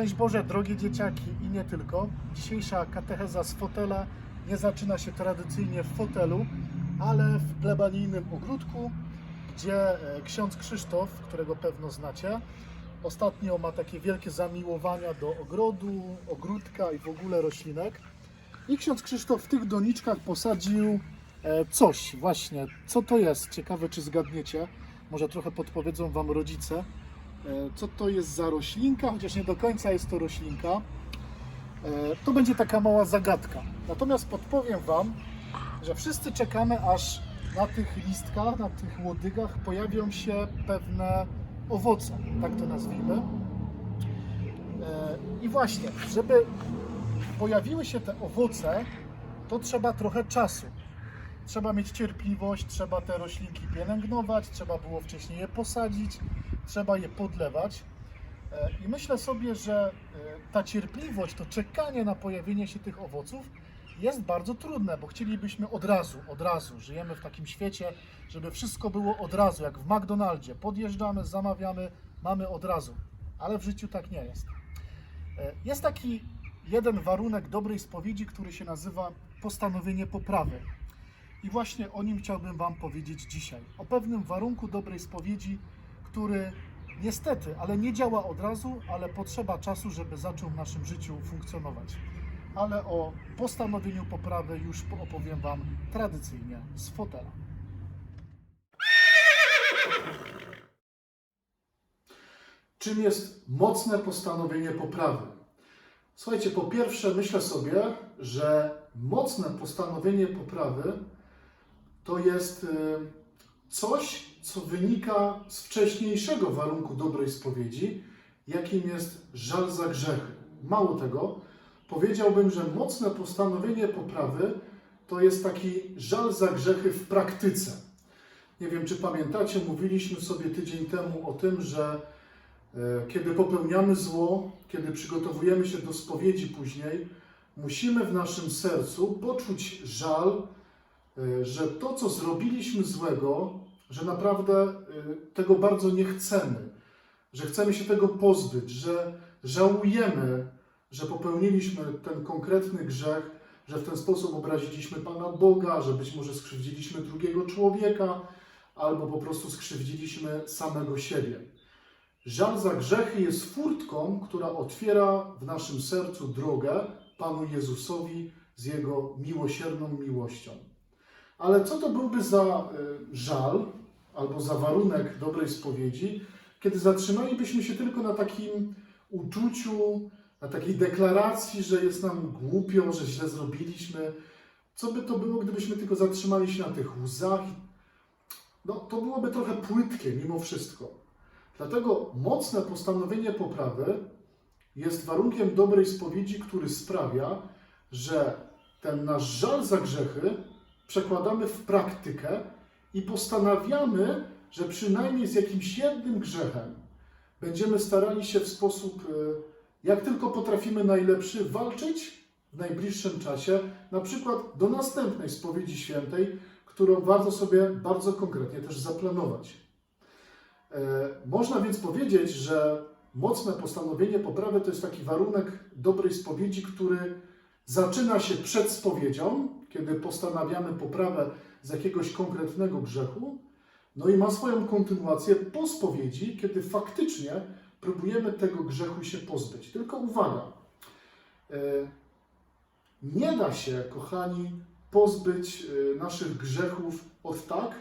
Szczęść Boże, drogie dzieciaki i nie tylko. Dzisiejsza katecheza z fotela nie zaczyna się tradycyjnie w fotelu, ale w plebanijnym ogródku, gdzie e, ksiądz Krzysztof, którego pewno znacie, ostatnio ma takie wielkie zamiłowania do ogrodu, ogródka i w ogóle roślinek. I ksiądz Krzysztof w tych doniczkach posadził e, coś właśnie. Co to jest? Ciekawe, czy zgadniecie. Może trochę podpowiedzą Wam rodzice. E, Co to jest za roślinka? Chociaż nie do końca jest to roślinka. E, To będzie taka mała zagadka. Natomiast podpowiem Wam, że wszyscy czekamy, aż na tych listkach, na tych łodygach pojawią się pewne owoce, tak to nazwijmy. E, I właśnie, żeby pojawiły się te owoce, to trzeba trochę czasu. Trzeba mieć cierpliwość, trzeba te roślinki pielęgnować, trzeba było wcześniej je posadzić, trzeba je podlewać. E, I myślę sobie, że e, ta cierpliwość, to czekanie na pojawienie się tych owoców jest bardzo trudne, bo chcielibyśmy od razu, od razu. Żyjemy w takim świecie, żeby wszystko było od razu, jak w McDonaldzie. Podjeżdżamy, zamawiamy, mamy od razu. Ale w życiu tak nie jest. E, Jest taki jeden warunek dobrej spowiedzi, który się nazywa postanowienie poprawy. I właśnie o nim chciałbym Wam powiedzieć dzisiaj. O pewnym warunku dobrej spowiedzi, który niestety, ale nie działa od razu, ale potrzeba czasu, żeby zaczął w naszym życiu funkcjonować. Ale o postanowieniu poprawy już opowiem Wam tradycyjnie z fotela. Czym jest mocne postanowienie poprawy? Słuchajcie, po pierwsze myślę sobie, że mocne postanowienie poprawy to jest y, coś, co wynika z wcześniejszego warunku dobrej spowiedzi, jakim jest żal za grzechy. Mało tego, powiedziałbym, że mocne postanowienie poprawy to jest taki żal za grzechy w praktyce. Nie wiem, czy pamiętacie, mówiliśmy sobie tydzień temu o tym, że e, kiedy popełniamy zło, kiedy przygotowujemy się do spowiedzi później, musimy w naszym sercu poczuć żal, że to, co zrobiliśmy złego, że naprawdę e, tego bardzo nie chcemy, że chcemy się tego pozbyć, że żałujemy, że popełniliśmy ten konkretny grzech, że w ten sposób obraziliśmy Pana Boga, że być może skrzywdziliśmy drugiego człowieka, albo po prostu skrzywdziliśmy samego siebie. Żal za grzechy jest furtką, która otwiera w naszym sercu drogę Panu Jezusowi z Jego miłosierną miłością. Ale co to byłby za y, żal albo za warunek dobrej spowiedzi, kiedy zatrzymalibyśmy się tylko na takim uczuciu, na takiej deklaracji, że jest nam głupio, że źle zrobiliśmy? Co by to było, gdybyśmy tylko zatrzymali się na tych łzach? No, to byłoby trochę płytkie mimo wszystko. Dlatego mocne postanowienie poprawy jest warunkiem dobrej spowiedzi, który sprawia, że ten nasz żal za grzechy przekładamy w praktykę i postanawiamy, że przynajmniej z jakimś jednym grzechem będziemy starali się w sposób, e, jak tylko potrafimy najlepszy, walczyć w najbliższym czasie, na przykład do następnej spowiedzi świętej, którą warto sobie bardzo konkretnie też zaplanować. E, Można więc powiedzieć, że mocne postanowienie poprawy to jest taki warunek dobrej spowiedzi, który zaczyna się przed spowiedzią, kiedy postanawiamy poprawę z jakiegoś konkretnego grzechu, no i ma swoją kontynuację po spowiedzi, kiedy faktycznie próbujemy tego grzechu się pozbyć. Tylko uwaga, e, nie da się, kochani, pozbyć e, naszych grzechów od tak,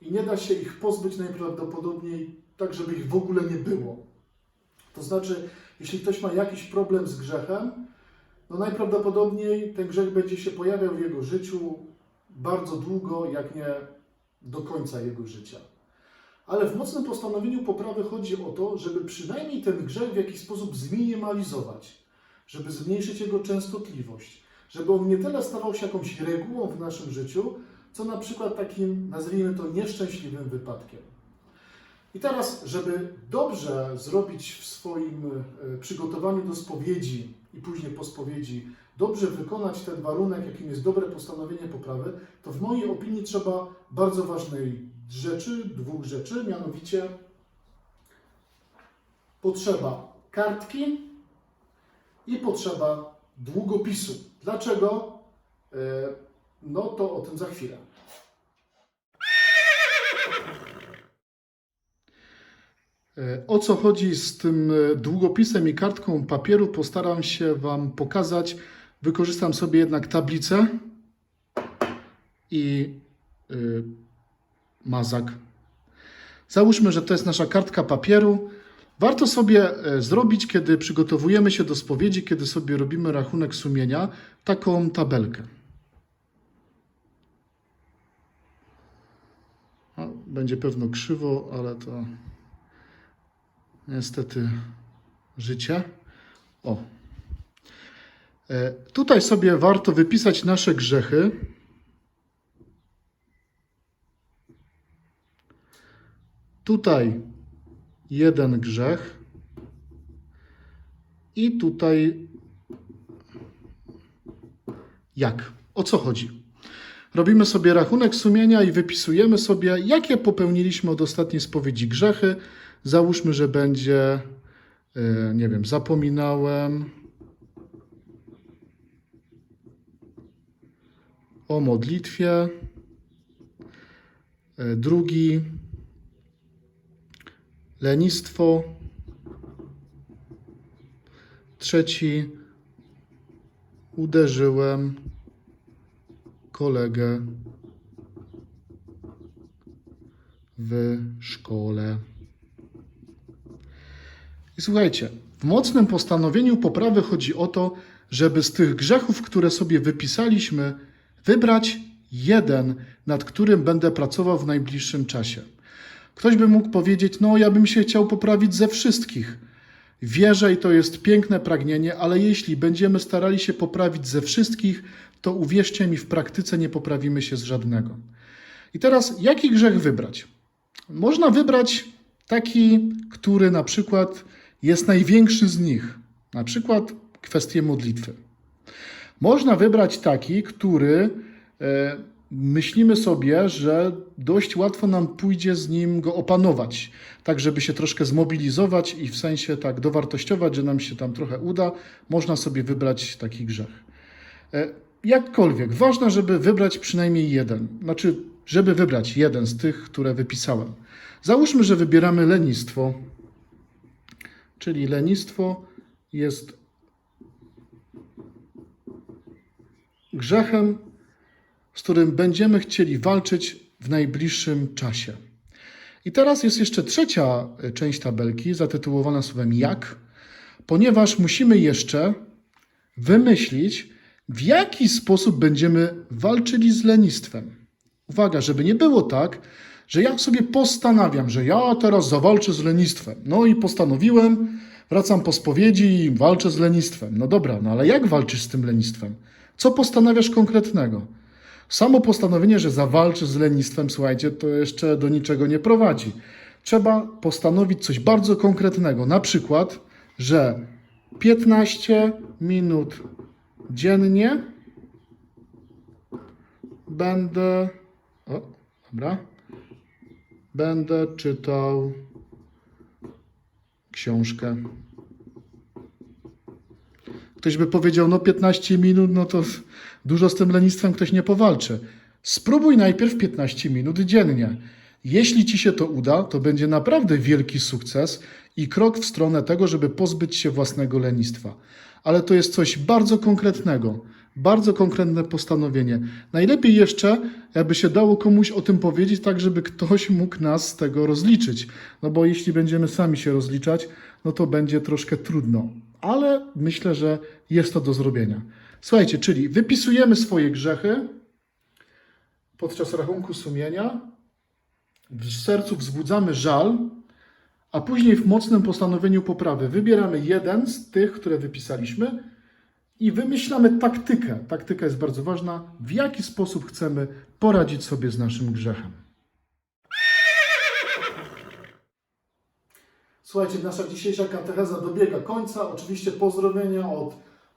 i nie da się ich pozbyć najprawdopodobniej tak, żeby ich w ogóle nie było. To znaczy, jeśli ktoś ma jakiś problem z grzechem, no najprawdopodobniej ten grzech będzie się pojawiał w jego życiu bardzo długo, jak nie do końca jego życia. Ale w mocnym postanowieniu poprawy chodzi o to, żeby przynajmniej ten grzech w jakiś sposób zminimalizować, żeby zmniejszyć jego częstotliwość, żeby on nie tyle stawał się jakąś regułą w naszym życiu, co na przykład takim, nazwijmy to, nieszczęśliwym wypadkiem. I teraz, żeby dobrze zrobić w swoim e, przygotowaniu do spowiedzi i później po spowiedzi, dobrze wykonać ten warunek, jakim jest dobre postanowienie poprawy, to w mojej opinii trzeba bardzo ważnej rzeczy, dwóch rzeczy, mianowicie potrzeba kartki i potrzeba długopisu. Dlaczego? E, No to o tym za chwilę. O co chodzi z tym e, długopisem i kartką papieru, postaram się Wam pokazać. Wykorzystam sobie jednak tablicę i y, mazak. Załóżmy, że to jest nasza kartka papieru. Warto sobie e, zrobić, kiedy przygotowujemy się do spowiedzi, kiedy sobie robimy rachunek sumienia, taką tabelkę. Będzie pewno krzywo, ale to niestety życie. O. E, Tutaj sobie warto wypisać nasze grzechy. Tutaj jeden grzech. I tutaj jak? O co chodzi? Robimy sobie rachunek sumienia i wypisujemy sobie, jakie popełniliśmy od ostatniej spowiedzi grzechy. Załóżmy, że będzie, e, nie wiem, zapominałem o modlitwie. E, Drugi, lenistwo. Trzeci, uderzyłem kolegę w szkole. Słuchajcie, w mocnym postanowieniu poprawy chodzi o to, żeby z tych grzechów, które sobie wypisaliśmy, wybrać jeden, nad którym będę pracował w najbliższym czasie. Ktoś by mógł powiedzieć: No, ja bym się chciał poprawić ze wszystkich. Wierzę i to jest piękne pragnienie, ale jeśli będziemy starali się poprawić ze wszystkich, to uwierzcie mi, w praktyce nie poprawimy się z żadnego. I teraz, jaki grzech wybrać? Można wybrać taki, który na przykład jest największy z nich, na przykład kwestię modlitwy. Można wybrać taki, który e, myślimy sobie, że dość łatwo nam pójdzie z nim go opanować, tak żeby się troszkę zmobilizować i w sensie tak dowartościować, że nam się tam trochę uda, można sobie wybrać taki grzech. E, Jakkolwiek, ważne, żeby wybrać przynajmniej jeden, znaczy, żeby wybrać jeden z tych, które wypisałem. Załóżmy, że wybieramy lenistwo, czyli lenistwo jest grzechem, z którym będziemy chcieli walczyć w najbliższym czasie. I teraz jest jeszcze trzecia y, część tabelki, zatytułowana słowem jak, ponieważ musimy jeszcze wymyślić, w jaki sposób będziemy walczyli z lenistwem. Uwaga, żeby nie było tak, że ja sobie postanawiam, że ja teraz zawalczę z lenistwem. No i postanowiłem, wracam po spowiedzi i walczę z lenistwem. No dobra, no ale jak walczysz z tym lenistwem? Co postanawiasz konkretnego? Samo postanowienie, że zawalczysz z lenistwem, słuchajcie, to jeszcze do niczego nie prowadzi. Trzeba postanowić coś bardzo konkretnego. Na przykład, że 15 minut dziennie będę. O, dobra. Będę czytał książkę. Ktoś by powiedział, no 15 minut, no to dużo z tym lenistwem ktoś nie powalczy. Spróbuj najpierw 15 minut dziennie. Jeśli ci się to uda, to będzie naprawdę wielki sukces i krok w stronę tego, żeby pozbyć się własnego lenistwa. Ale to jest coś bardzo konkretnego, bardzo konkretne postanowienie. Najlepiej jeszcze, jakby się dało komuś o tym powiedzieć, tak żeby ktoś mógł nas z tego rozliczyć. No bo jeśli będziemy sami się rozliczać, no to będzie troszkę trudno. Ale myślę, że jest to do zrobienia. Słuchajcie, czyli wypisujemy swoje grzechy podczas rachunku sumienia, w sercu wzbudzamy żal, a później w mocnym postanowieniu poprawy wybieramy jeden z tych, które wypisaliśmy i wymyślamy taktykę. Taktyka jest bardzo ważna, w jaki sposób chcemy poradzić sobie z naszym grzechem. Słuchajcie, nasza dzisiejsza katecheza dobiega końca. Oczywiście pozdrowienia od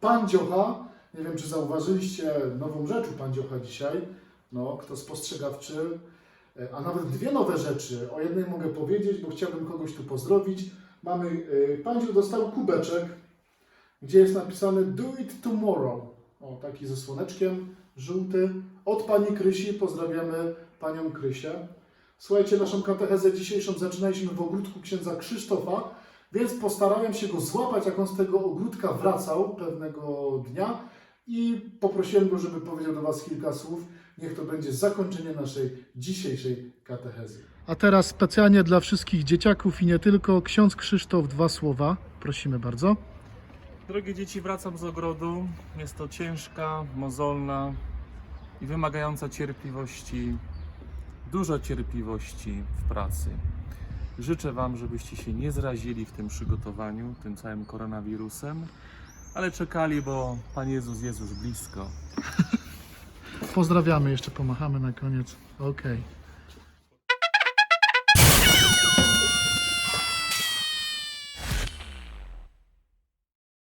Pan Dziocha. Nie wiem, czy zauważyliście nową rzecz u Pan Dziocha dzisiaj. No, kto spostrzegawczy. E, A nawet dwie nowe rzeczy. O jednej mogę powiedzieć, bo chciałbym kogoś tu pozdrowić. mamy, y, Pan Dziu dostał kubeczek, gdzie jest napisane Do it tomorrow. O, taki ze słoneczkiem, żółty. Od Pani Krysi pozdrawiamy Panią Krysię. Słuchajcie, naszą katechezę dzisiejszą zaczynaliśmy w ogródku księdza Krzysztofa, więc postarałem się go złapać, jak on z tego ogródka wracał pewnego dnia i poprosiłem go, żeby powiedział do Was kilka słów. Niech to będzie zakończenie naszej dzisiejszej katechezy. A teraz specjalnie dla wszystkich dzieciaków i nie tylko, ksiądz Krzysztof dwa słowa. Prosimy bardzo. Drogie dzieci, wracam z ogrodu. Jest to ciężka, mozolna i wymagająca cierpliwości, dużo cierpliwości w pracy. Życzę Wam, żebyście się nie zrazili w tym przygotowaniu, tym całym koronawirusem, ale czekali, bo Pan Jezus jest już blisko. Pozdrawiamy, jeszcze pomachamy na koniec. Okej.